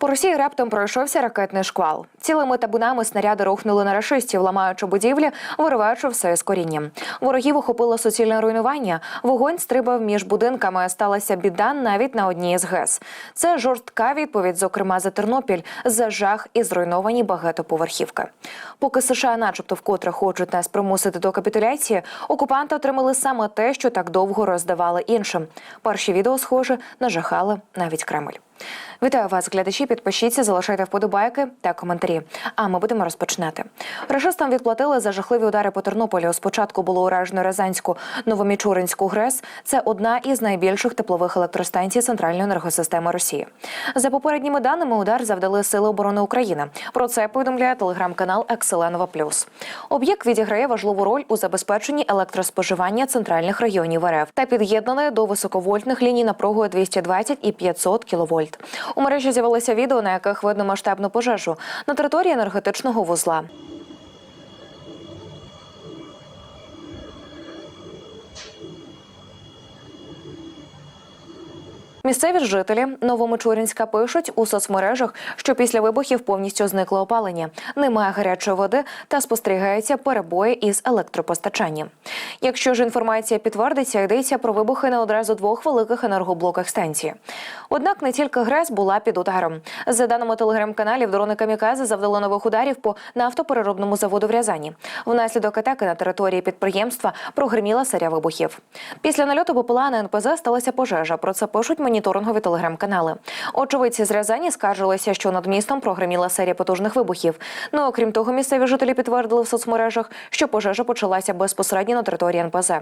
По Росії раптом пройшовся ракетний шквал. Цілими табунами снаряди рухнули на рашистів, ламаючи будівлі, вириваючи все з корінням. Ворогів охопило суцільне руйнування. Вогонь стрибав між будинками. Сталася біда навіть на одній з ГЕС. Це жорстка відповідь, зокрема за Тернопіль, за жах і зруйновані багатоповерхівки. Поки США, начебто, вкотре хочуть нас примусити до капітуляції, окупанти отримали саме те, що так довго роздавали іншим. Перші відео, схоже, нажахали навіть Кремль. Вітаю вас, глядачі. Підпишіться, залишайте вподобайки та коментарі. А ми будемо розпочинати. Рашистам відплатили за жахливі удари по Тернополю. Спочатку було уражено Рязанську Новомічуринську ГРЕС. Це одна із найбільших теплових електростанцій центральної енергосистеми Росії. За попередніми даними, удар завдали Сили оборони України. Про це повідомляє телеграм-канал Екселенова Плюс. Об'єкт відіграє важливу роль у забезпеченні електроспоживання центральних районів РФ та під'єднаний до високовольтних ліній напругою 220 і 500 кВт. У мережі з'явилися відео, на яких видно масштабну пожежу на території енергетичного вузла. Місцеві жителі Новомичуринська пишуть у соцмережах, що після вибухів повністю зникло опалення, немає гарячої води та спостерігаються перебої із електропостачанням. Якщо ж інформація підтвердиться, йдеться про вибухи на одразу двох великих енергоблоках станції. Однак не тільки ГРЕС була під ударом. За даними телеграм-каналів, дрони Камікази завдали нових ударів по нафтопереробному заводу в Рязані. Внаслідок атаки на території підприємства прогреміла серія вибухів. Після нальоту БПЛА на НПЗ сталася пожежа. Про це пишуть моніторингові телеграм-канали. Очевидці з Рязані скаржилися, що над містом прогреміла серія потужних вибухів. Ну окрім того, місцеві жителі підтвердили в соцмережах, що пожежа почалася безпосередньо на території НПЗ.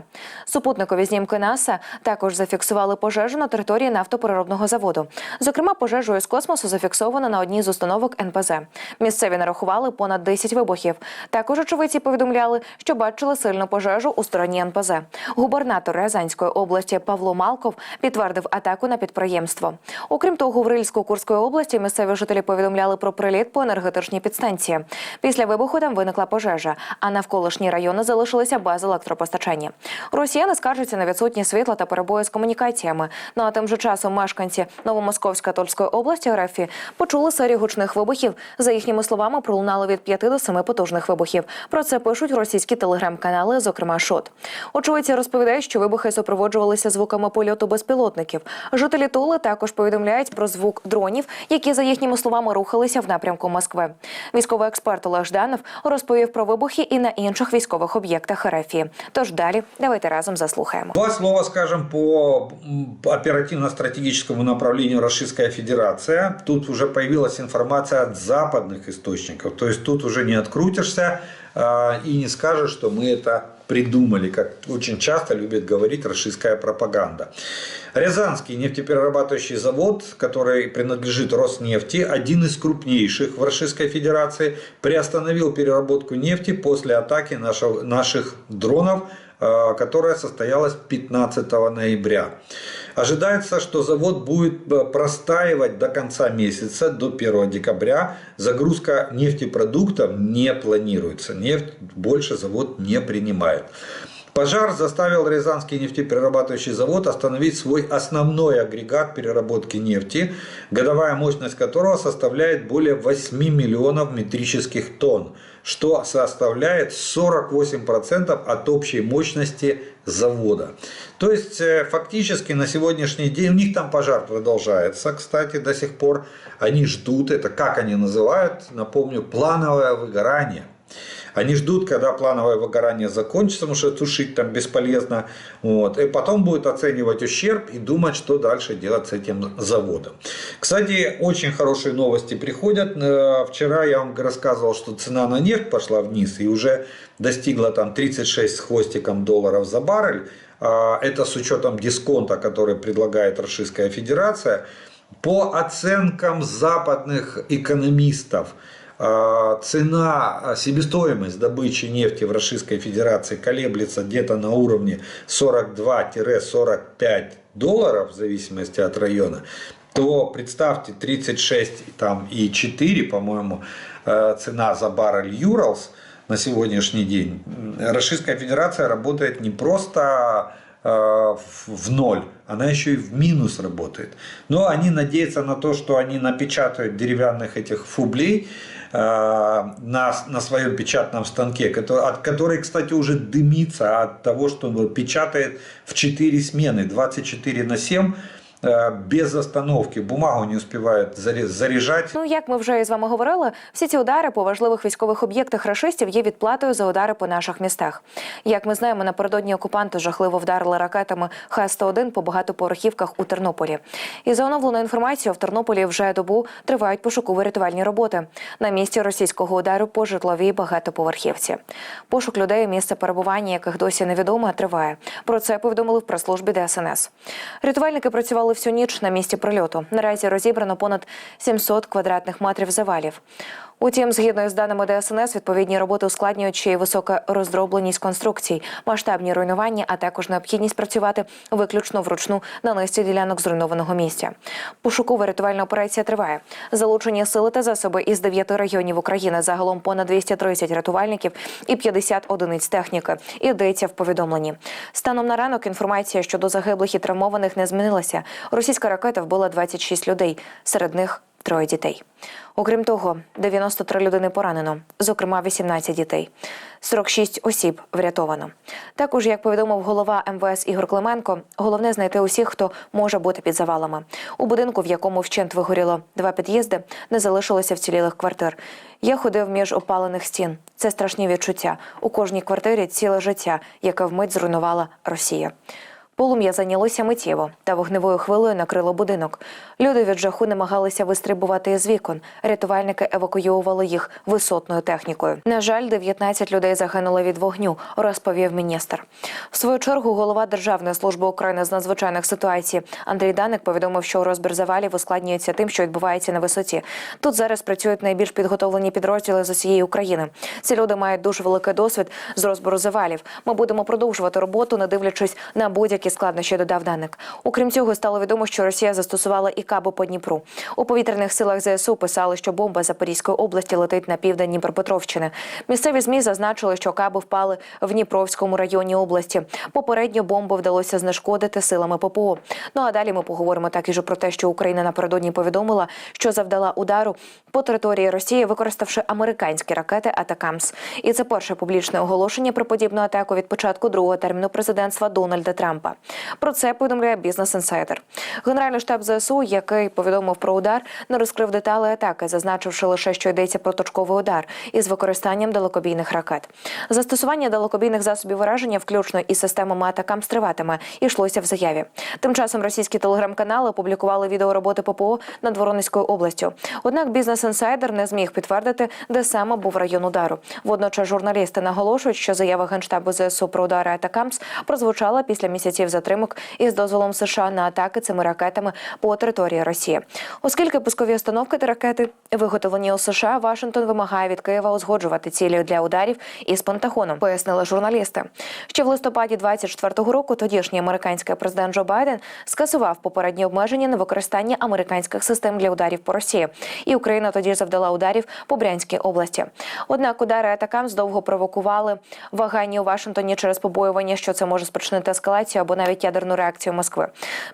Супутникові знімки НАСА також зафіксували пожежу на території нафтопереробного заводу. Зокрема, пожежу із космосу зафіксовано на одній з установок НПЗ. Місцеві нарахували понад 10 вибухів. Також очевидці повідомляли, що бачили сильну пожежу у стороні НПЗ. Губернатор Рязанської області Павло Малков підтвердив атаку на підприємство. Окрім того, в Рильсько-Курської області місцеві жителі повідомляли про приліт по енергетичній підстанції. Після вибуху там виникла пожежа, а навколишні райони залишилися без електропостачання. Росіяни скаржаться на відсутність світла та перебої з комунікаціями. Ну а тим же часом мешканці Новомосковської Тульської області РФ почули серію гучних вибухів. За їхніми словами, пролунало від 5 до 7 потужних вибухів. Про це пишуть російські телеграм-канали, зокрема ШОТ. Очевидці розповідають, що вибухи супроводжувалися звуками польоту безпілотників. Жителі Тули також повідомляють про звук дронів, які за їхніми словами рухалися в напрямку Москви. Військовий експерт Олег Жданов розповів про вибухи і на інших військових об'єктах РФ. Тож далі давайте разом заслухаємо. Два слова скажем по м, оперативно-стратегическому направлению Российская Федерация. Тут уже появилась информация от западных источников. То есть тут уже не открутишься а, и не скажешь, что мы это придумали, как очень часто любит говорить российская пропаганда. Рязанский нефтеперерабатывающий завод, который принадлежит Роснефти, один из крупнейших в Российской Федерации, приостановил переработку нефти после атаки нашего, наших дронов, э, которая состоялась 15 ноября. Ожидается, что завод будет э, простаивать до конца месяца, до 1 декабря. Загрузка нефтепродуктов не планируется. Нефть больше завод не принимает. Пожар заставил Рязанский нефтеперерабатывающий завод остановить свой основной агрегат переработки нефти, годовая мощность которого составляет более 8 миллионов метрических тонн, что составляет 48% от общей мощности завода. То есть э, фактически на сегодняшний день, у них там пожар продолжается, кстати, до сих пор. Они ждут, это как они называют, напомню, плановое выгорание. Они ждут, когда плановое выгорание закончится, потому что тушить там бесполезно. Вот. И потом будут оценивать ущерб и думать, что дальше делать с этим заводом. Кстати, очень хорошие новости приходят. Э, Вчера я вам рассказывал, что цена на нефть пошла вниз и уже достигла там 36 с хвостиком долларов за баррель. А, Это с учетом дисконта, который предлагает Российская Федерация. По оценкам западных экономистов, цена, себестоимость добычи нефти в Российской Федерации колеблется где-то на уровне 42-45 долларов в зависимости от района, то представьте 36 там, и 4, по-моему, э, цена за баррель Юралс на сегодняшний день. Российская Федерация работает не просто в- в ноль, она еще и в минус работает. Но они надеются на то, что они напечатают деревянных этих фублей э, на, на своем печатном станке, который, от, который, кстати, уже дымится от того, что он печатает в 4 смены, 24 на 7, э, без остановки. Бумагу не успевает заре- заряжать. Ну як ми вже із вами говорили, всі ці удари по важливих військових об'єктах рашистів є відплатою за удари по наших містах. Як ми знаємо, напередодні окупанти жахливо вдарили ракетами Х-101 по багатоповерхівках у Тернополі. І за оновленою інформацією, в Тернополі вже добу тривають пошуково-рятувальні роботи на місці російського удару по житловій багатоповерхівці. Пошук людей, місце перебування яких досі невідоме, триває. Про це повідомили в прес-службі ДСНС. Рятувальники працювали всю ніч на місці прильоту. Наразі розібрано понад 700 квадратних метрів завалів. Утім, згідно з даними ДСНС, відповідні роботи ускладнюють ще й висока роздробленість конструкцій, масштабні руйнування, а також необхідність працювати виключно вручну на низці ділянок зруйнованого місця. Пошукова рятувальна операція триває. Залучені сили та засоби із дев'яти районів України загалом понад 230 рятувальників і 50 одиниць техніки. Йдеться в повідомленні. Станом на ранок інформація щодо загиблих і травмованих не змінилася. Російська ракета вбила 26 людей, серед них троє дітей. Окрім того, 93 людини поранено, зокрема 18 дітей. 46 осіб врятовано. Також, як повідомив голова МВС Ігор Клименко, головне знайти усіх, хто може бути під завалами. У будинку, в якому вщент вигоріло два під'їзди, не залишилося вцілілих квартир. Я ходив між опалених стін. Це страшні відчуття. У кожній квартирі ціле життя, яке вмить зруйнувала Росія. Полум'я зайнялося миттєво та вогневою хвилею накрило будинок. Люди від жаху намагалися вистрибувати із вікон. Рятувальники евакуювали їх висотною технікою. На жаль, 19 людей загинули від вогню, розповів міністр. В свою чергу голова Державної служби України з надзвичайних ситуацій Андрій Даник повідомив, що розбір завалів ускладнюється тим, що відбувається на висоті. Тут зараз працюють найбільш підготовлені підрозділи з усієї України. Ці люди мають дуже великий досвід з розбору завалів. Ми будемо продовжувати роботу, не дивлячись на будь-які складнощі. Додав Даник. Окрім цього, стало відомо, що Росія застосувала і каби по Дніпру. У повітряних силах ЗСУ писали, що бомба Запорізької області летить на південь Дніпропетровщини. Місцеві змі зазначили, що каби впали в Дніпровському районі області. Попередньо бомбу вдалося знешкодити силами ППО. Ну а далі ми поговоримо також про те, що Україна напередодні повідомила, що завдала удару по території Росії, використавши американські ракети Атакамс. І це перше публічне оголошення про подібну атаку від початку другого терміну президентства Дональда Трампа. Про це повідомляє бізнес інсайдер. Генеральний штаб ЗСУ, який повідомив про удар, не розкрив деталі атаки, зазначивши лише, що йдеться про точковий удар із використанням далекобійних ракет. Застосування далекобійних засобів враження, включно із системами атакам, триватиме, йшлося в заяві. Тим часом російські телеграм-канали опублікували відео роботи ППО над Воронезькою областю. Однак бізнес інсайдер не зміг підтвердити, де саме був район удару. Водночас журналісти наголошують, що заява генштабу ЗСУ про удари Атакамс прозвучала після місяців затримок із дозволом США на атаки цими ракетами по території Росії. Оскільки пускові установки та ракети виготовлені у США, Вашингтон вимагає від Києва узгоджувати цілі для ударів із Пентагоном, пояснили журналісти. Ще в листопаді 24-го року тодішній американський президент Джо Байден скасував попередні обмеження на використання американських систем для ударів по Росії, і Україна тоді завдала ударів по Брянській області. Однак удари атакам здовго провокували вагання у Вашингтоні через побоювання, що це може спричинити ескалацію або навіть ядерну реакцію Москви.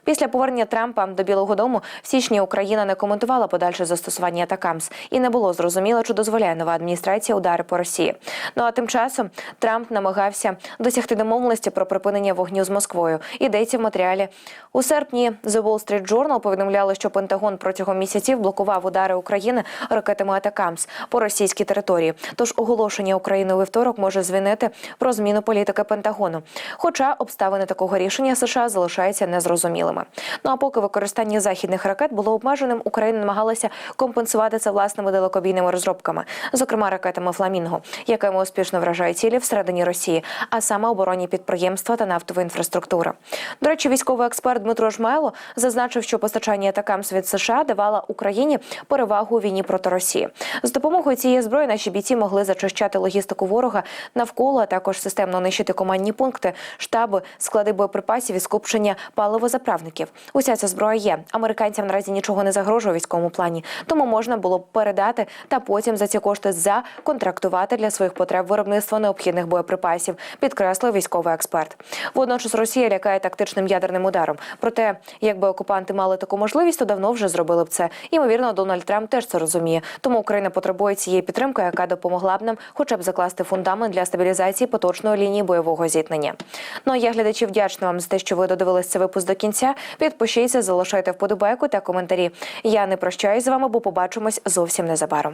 Після повернення Трампа до Білого Дому в січні Україна не коментувала подальше застосування атакамс і не було зрозуміло, чи дозволяє нова адміністрація удари по Росії. Ну а тим часом Трамп намагався досягти домовленості про припинення вогню з Москвою. Йдеться в матеріалі у серпні. The Wall Street Journal повідомляли, що Пентагон протягом місяців блокував удари України ракетами Атакамс по російській території. Тож оголошення України у вівторок може звінити про зміну політики Пентагону. Хоча обставини такого рішення США залишаються незрозумілими. Ну а поки використання західних ракет було обмеженим, Україна намагалася компенсувати це власними далекобійними розробками, зокрема ракетами Фламінго, якими успішно вражають цілі всередині Росії, а саме оборонні підприємства та нафтова інфраструктура. До речі, військовий експерт Дмитро Жмайло зазначив, що постачання атакамс від США давало Україні перевагу у війні проти Росії. З допомогою цієї зброї наші бійці могли зачищати логістику ворога навколо, а також системно нищити командні пункти, штаби, склади боєприпасів боєприпасів і скупчення паливозаправників. Уся ця зброя є. Американцям наразі нічого не загрожує військовому плані, тому можна було б передати та потім за ці кошти законтрактувати для своїх потреб виробництво необхідних боєприпасів, підкреслив військовий експерт. Водночас Росія лякає тактичним ядерним ударом. Проте, якби окупанти мали таку можливість, то давно вже зробили б це. Ймовірно, Дональд Трамп теж це розуміє. Тому Україна потребує цієї підтримки, яка допомогла б нам, хоча б закласти фундамент для стабілізації поточної лінії бойового зіткнення. Ну а я глядачі вдячна вам за те, що ви додивились цей випуск до кінця. Підпишіться, залишайте вподобайку та коментарі. Я не прощаюсь з вами, бо побачимось зовсім незабаром.